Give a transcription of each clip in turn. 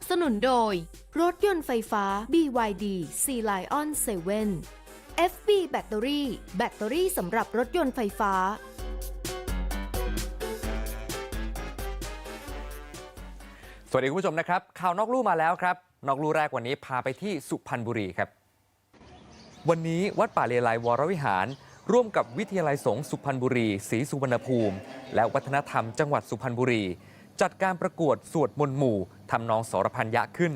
บสนุนโดย รถยนต์ไฟฟ้า BYD Sea Lion 7 FB แบตเตอรี่ แบตเตอรี่สำหรับรถยนต์ไฟฟ้า สวัสดีคุณผู้ชมนะครับ ข่าวนอกลู่มาแล้วครับ นอกลู่แรกวันนี้พาไปที่สุพรรณบุรีครับ วันนี้วัดป่าเลไลวรวิหาร ร่วมกับวิทยาลัยสงฆ์สุพรรณบุรีศรีสุวรรณภูมิ และวัฒนธรรมจังหวัดสุพรรณบุรี จัดการประกวดสวดมนต์หมู่ทำนองสรพันยะขึ้น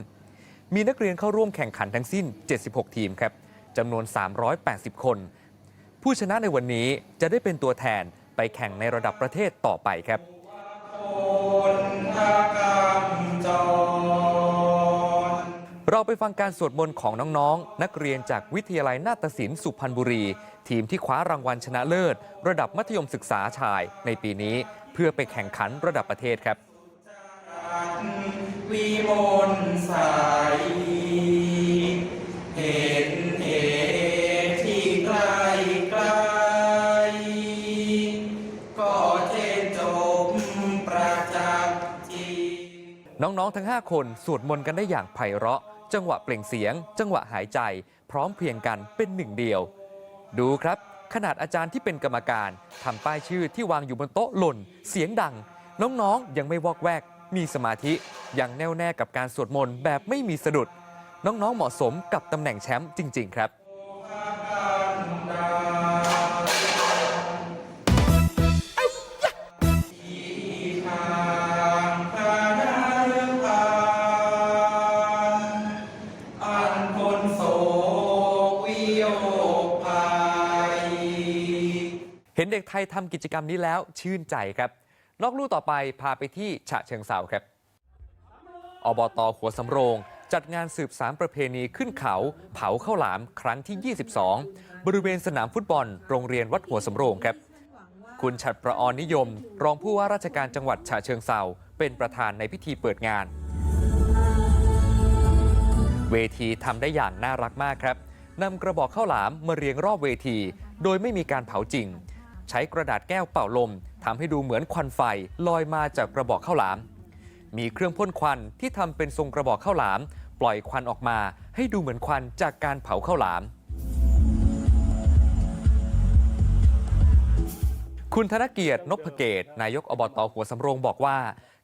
มีนักเรียนเข้าร่วมแข่งขันทั้งสิ้น 76 ทีมครับจำนวน 380 คน ผู้ชนะในวันนี้จะได้เป็นตัวแทนไปแข่งในระดับประเทศต่อไปครับเราไปฟังการสวดมนต์ของน้องๆ นักเรียนจากวิทยาลัยนาฏศิลป์สุพรรณบุรี ทีมที่คว้ารางวัลชนะเลิศ ระดับมัธยมศึกษาชายในปีนี้ เพื่อไปแข่งขันระดับประเทศครับ วิมลใสเห็นเหตุที่ไกลไกล ก็เจนจบประจักษ์จริง น้อง ๆ ทั้ง 5 คนสวดมนต์กันได้อย่างไพเราะ จังหวะเปล่งเสียง จังหวะหายใจ พร้อมเพรียงกันเป็นหนึ่งเดียว ดูครับ ขนาดอาจารย์ที่เป็นกรรมการทำป้ายชื่อที่วางอยู่บนโต๊ะหล่น เสียงดัง น้องๆยังไม่วอกแวก มีสมาธิยังแน่วแน่กับการสวดมนต์แบบไม่มีสะดุด น้องๆเหมาะสมกับตำแหน่งแชมป์จริง ๆ ครับทางพานาพานอันพ้นโศกวิโยคภัยเห็นเด็กไทยทำกิจกรรมนี้แล้วชื่นใจครับ นอกลู่ต่อไปพาไปที่ฉะเชิงเซาครับ อบตหัวสำโรง จัดงานสืบสารประเพณีขึ้นเขา เผาข้าวหลามครั้งที่ 22 บริเวณสนามฟุตบอล โรงเรียนวัดหัวสำโรงครับ คุณฉัตรประออนนิยม รองผู้ว่าราชการจังหวัดฉะเชิงเซาเป็นประธานในพิธีเปิดงาน เวทีทำได้อย่างน่ารักมากครับนำกระบอกข้าวหลามมาเรียงรอบเวที โดยไม่มีการเผาจริง ใช้กระดาษแก้วเป่าลม ทำให้ดูเหมือนควันไฟลอยมาจากกระบอกข้าวหลาม มีเครื่องพ่นควันที่ทำเป็นทรงกระบอกข้าวหลาม ปล่อยควันออกมา ให้ดูเหมือนควันจากการเผาข้าวหลาม คุณธนเกียรตินพเกตนายกอบตหัวสำโรงบอกว่า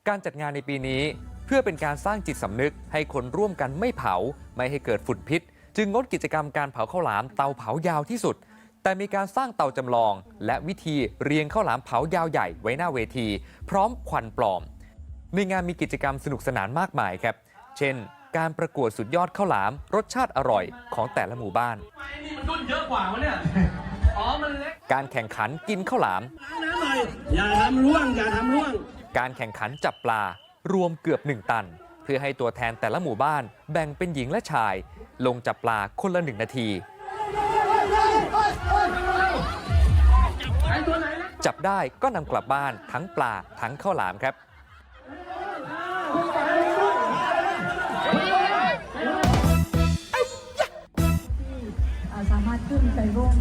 การจัดงานในปีนี้เพื่อเป็นการสร้างจิตสำนึก ให้คนร่วมกันไม่เผา ไม่ให้เกิดฝุ่นพิษ จึงงดกิจกรรมการเผาข้าวหลามเตาเผายาวที่สุด แต่มีการสร้างเตาจำลอง และวิธีเรียงข้าวหลามเผายาวใหญ่ไว้หน้าเวที พร้อมควันปลอม ในงานมีกิจกรรมสนุกสนานมากมายครับ เช่น การประกวดสุดยอดข้าวหลาม รสชาติอร่อยของแต่ละหมู่บ้านไอ้นี่มันรุ่นเยอะกว่าวะเนี่ยอ๋อมันเล็กการแข่งขันกินข้าวหลามล้างน้ำหน่อยอย่าทำร่วงอย่าทำร่วง การแข่งขันจับปลารวมเกือบ1ตัน เพื่อให้ตัวแทนแต่ละหมู่บ้าน แบ่งเป็นหญิงและชาย ลงจับปลาคนละหนึ่งนาที จับได้ก็นำกลับบ้านทั้งปลาทั้งข้าวหลามครับเอ่อสามารถขึ้นไปร่วม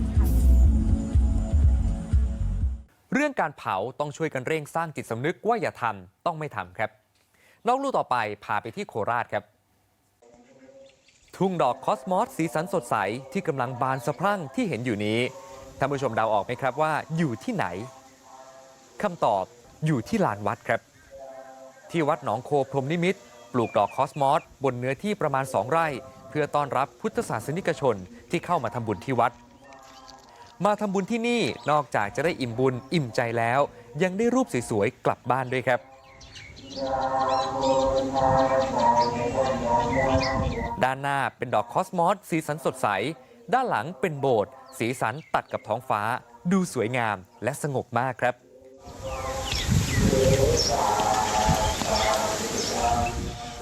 เรื่องการเผาต้องช่วยกันเร่งสร้างจิตสำนึกว่าอย่าทำต้องไม่ทำครับ นอกลู่ต่อไปพาไปที่โคราชครับ ทุ่งดอกคอสมอสสีสันสดใสที่กำลังบานสะพรั่งที่เห็นอยู่นี้ท่านผู้ชมเดาออกไหมครับว่าอยู่ที่ไหนคำตอบอยู่ที่ลานวัดครับ ที่วัดหนองโคพรมนิมิตปลูกดอกคอสมอสบนเนื้อที่ประมาณ 2 ไร่ เพื่อต้อนรับพุทธศาสนิกชนที่เข้ามาทำบุญที่วัด มาทำบุญที่นี่นอกจากจะได้อิ่มบุญอิ่มใจแล้ว ยังได้รูปสวยๆกลับบ้านด้วยครับ ด้านหน้าเป็นดอกคอสมอสสีสันสดใส ด้านหลังเป็นโบสถ์สีสันตัดกับท้องฟ้า ดูสวยงามและสงบมากครับ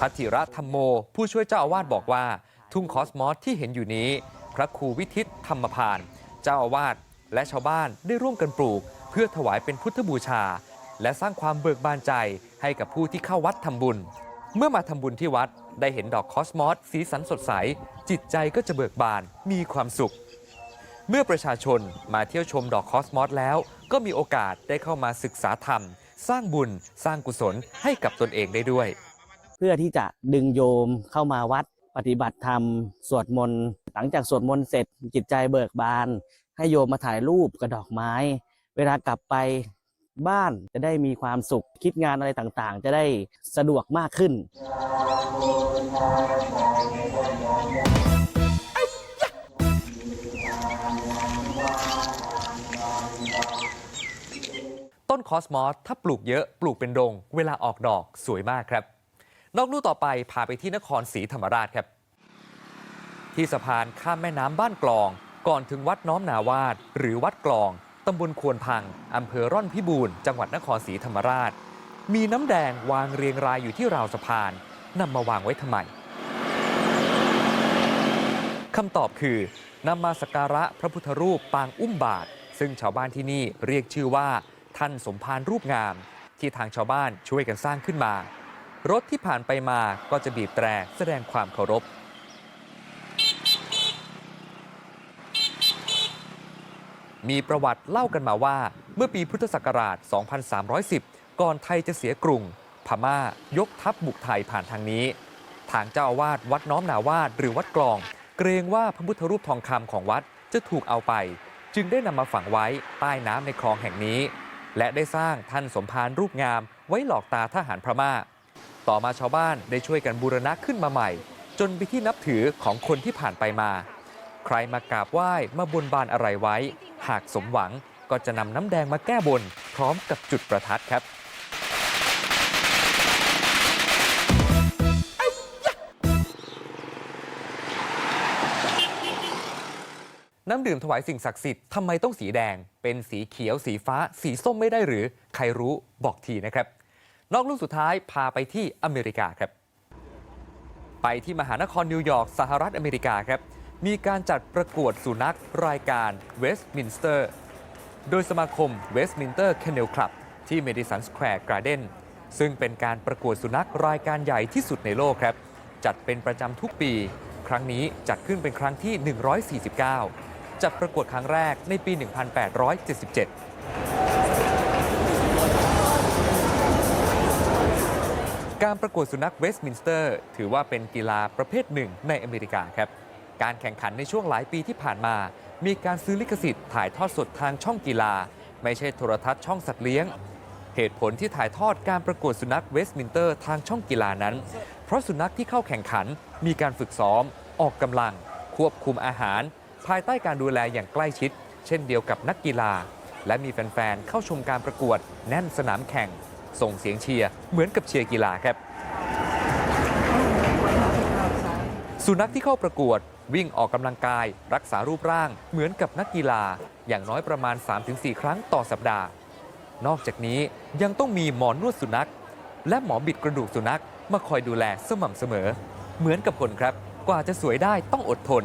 พัทธิระธรรมโม ผู้ช่วยเจ้าอาวาสบอกว่า ทุ่งคอสมอสที่เห็นอยู่นี้ พระครูวิทิตธรรมพาน เจ้าอาวาสและชาวบ้านได้ร่วมกันปลูก เพื่อถวายเป็นพุทธบูชา และสร้างความเบิกบานใจให้กับผู้ที่เข้าวัดทำบุญ เมื่อมาทำบุญที่วัด ได้เห็นดอกคอสมอสสีสันสดใส จิตใจก็จะเบิกบานมีความสุข เมื่อประชาชนมาเที่ยวชมดอกคอสมอสแล้ว ก็มีโอกาสได้เข้ามาศึกษาธรรม สร้างบุญ สร้างกุศลให้กับตนเองได้ด้วย เพื่อที่จะดึงโยมเข้ามาวัดปฏิบัติธรรม สวดมนต์หลังจากสวดมนต์เสร็จจิตใจเบิกบาน ให้โยมมาถ่ายรูปกับดอกไม้ เวลากลับไป บ้านจะได้มีความสุข คิดงานอะไรต่างๆ จะได้สะดวกมากขึ้น ต้นคอสมอสถ้าปลูกเยอะปลูกเป็นดง เวลาออกดอกสวยมากครับ นอกลู่ต่อไปพาไปที่นครศรีธรรมราชครับ ที่สะพานข้ามแม่น้ำบ้านกลอง ก่อนถึงวัดน้อมนาวาดหรือวัดกลอง ตำบลควนพัง อำเภอร่อนพิบูรณ์ จังหวัดนครศรีธรรมราช มีน้ำแดงวางเรียงรายอยู่ที่ราวสะพานนำมาวางไว้ทำไมคำตอบคือนำมาสักการะพระพุทธรูปปางอุ้มบาท ซึ่งชาวบ้านที่นี่เรียกชื่อว่า ท่านสมภารรูปงาม ที่ทางชาวบ้านช่วยกันสร้างขึ้นมา รถที่ผ่านไปมาก็จะบีบแตรแสดงความเคารพ มีประวัติเล่ากันมาว่า เมื่อปีพุทธศักราช 2310 ก่อนไทยจะเสียกรุง พม่ายกทัพบุกไทยผ่านทางนี้ ทางเจ้าอาวาสวัดน้อมนาวาดหรือวัดกลอง เกรงว่าพระพุทธรูปทองคำของวัดจะถูกเอาไป จึงได้นำมาฝังไว้ใต้น้ำในคลองแห่งนี้ และได้สร้างท่านสมภารรูปงาม ไว้หลอกตาทหารพม่า ต่อมาชาวบ้านได้ช่วยกันบูรณะขึ้นมาใหม่ จนเป็นที่นับถือของคนที่ผ่านไปมา ใครมากราบไหว้มาบนบานอะไรไว้ หากสมหวังก็จะนำน้ำแดงมาแก้บน พร้อมกับจุดประทัดครับ น้ำดื่มถวายสิ่งศักดิ์สิทธิ์ทำไมต้องสีแดง เป็นสีเขียวสีฟ้า สีส้มไม่ได้หรือ ใครรู้บอกทีนะครับ นอกลูกสุดท้ายพาไปที่อเมริกาครับ ไปที่มหานครนิวยอร์กสหรัฐอเมริกาครับ มีการจัดประกวดสุนัขรายการเวสต์มินสเตอร์ โดยสมาคมเวสต์มินสเตอร์ Kennel Club ที่ Madison Square Garden ซึ่งเป็นการประกวดสุนัขรายการใหญ่ที่สุดในโลกครับ จัดเป็นประจำทุกปี ครั้งนี้จัดขึ้นเป็นครั้งที่ 149 จัดประกวดครั้งแรกในปี 1877การประกวดสุนัขเวสต์มินสเตอร์ ถือว่าเป็นกีฬาประเภทหนึ่งในอเมริกาครับ การแข่งขันในช่วงหลายปีที่ผ่านมา มีการซื้อลิขสิทธิ์ถ่ายทอดสดทางช่องกีฬา ไม่ใช่โทรทัศน์ช่องสัตว์เลี้ยง เหตุผลที่ถ่ายทอดการประกวดสุนัขเวสต์มินเตอร์ทางช่องกีฬานั้น เพราะสุนัขที่เข้าแข่งขัน มีการฝึกซ้อม ออกกำลัง ควบคุมอาหาร ภายใต้การดูแลอย่างใกล้ชิด เช่นเดียวกับนักกีฬา และมีแฟนๆเข้าชมการประกวดแน่นสนามแข่ง ส่งเสียงเชียร์เหมือนกับเชียร์กีฬาครับ สุนัขที่เข้าประกวด วิ่งออกกำลังกาย รักษารูปร่างเหมือนกับนักกีฬา อย่างน้อยประมาณ 3-4 ครั้งต่อสัปดาห์ นอกจากนี้ยังต้องมีหมอนวดสุนัข และหมอบิดกระดูกสุนัขมาคอยดูแลสม่ำเสมอ เหมือนกับคนครับ กว่าจะสวยได้ต้องอดทน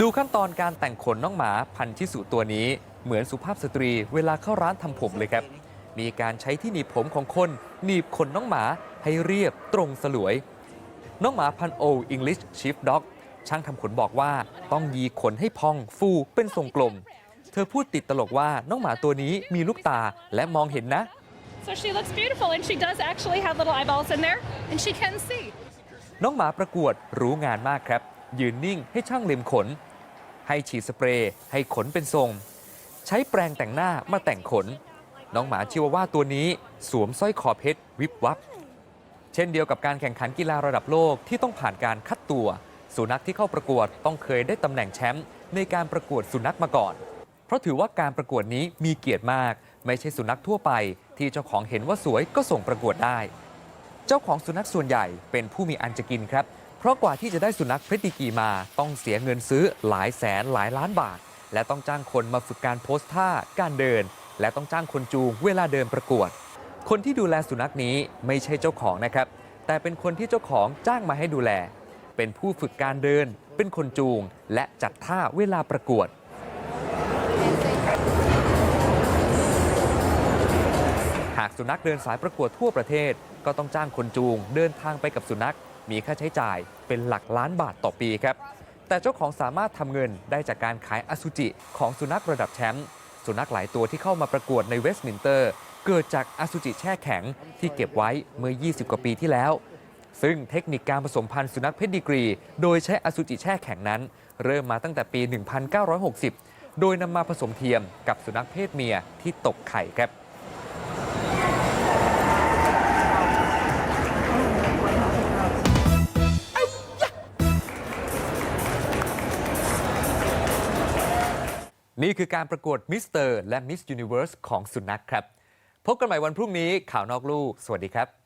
ดูขั้นตอนการแต่งขนน้องหมาพันธุ์ชิสุตัวนี้ เหมือนสุภาพสตรีเวลาเข้าร้านทำผมเลยครับ มีการใช้ที่หนีบผมของคนหนีบขนน้องหมา ให้เรียบตรงสลวย น้องหมาพันธุ์โออิงลิชชีฟด็อกช่างทำขนบอกว่าต้องยีขนให้พองฟูเป็นทรงกลม เธอพูดติดตลกว่าน้องหมาตัวนี้มีลูกตาและมองเห็นนะ So she looks beautiful, and she does actually have little eyeballs in there, and she can see. น้องหมาประกวดรู้งานมากครับ ยืนนิ่งให้ช่างเล็มขน ให้ฉีดสเปรย์ให้ขนเป็นทรง ใช้แปรงแต่งหน้ามาแต่งขน น้องหมาชิวาว่าตัวนี้สวมสร้อยคอเพชรวิบวับ เช่นเดียวกับการแข่งขันกีฬาระดับโลกที่ต้องผ่านการคัดตัว สุนัขที่เข้าประกวดต้องเคยได้ตำแหน่งแชมป์ในการประกวดสุนัขมาก่อน เพราะถือว่าการประกวดนี้มีเกียรติมาก ไม่ใช่สุนัขทั่วไป ที่เจ้าของเห็นว่าสวยก็ส่งประกวดได้ เจ้าของสุนัขส่วนใหญ่เป็นผู้มีอันจะกินครับ เพราะกว่าที่จะได้สุนัขเพชรดีกรีมาต้องเสียเงินซื้อหลายแสนหลายล้านบาท และต้องจ้างคนมาฝึกการโพสท่าการเดิน และต้องจ้างคนจูงเวลาเดินประกวด คนที่ดูแลสุนัขนี้ไม่ใช่เจ้าของนะครับ แต่เป็นคนที่เจ้าของจ้างมาให้ดูแล เป็นผู้ฝึกการเดิน เป็นคนจูง และจัดท่าเวลาประกวด หากสุนัขเดินสายประกวดทั่วประเทศ ก็ต้องจ้างคนจูง เดินทางไปกับสุนัข มีค่าใช้จ่ายเป็นหลักล้านบาทต่อปีครับ แต่เจ้าของสามารถทำเงินได้จากการขายอสุจิของสุนัขระดับแชมป์ สุนัขหลายตัวที่เข้ามาประกวดในเวสต์มินเตอร์ เกิดจากอสุจิแช่แข็งที่เก็บไว้เมื่อ 20 กว่าปีที่แล้ว ซึ่งเทคนิคการผสมพันธุ์สุนัขเพศดีกรี โดยใช้อสุจิแช่แข็งนั้น เริ่มมาตั้งแต่ปี 1960 โดยนำมาผสมเทียมกับสุนัขเพศเมียที่ตกไข่ครับ นี่คือการประกวดมิสเตอร์และมิสยูนิเวิร์สของสุนัขครับ พบกันใหม่วันพรุ่งนี้ข่าวนอกลู่สวัสดีครับ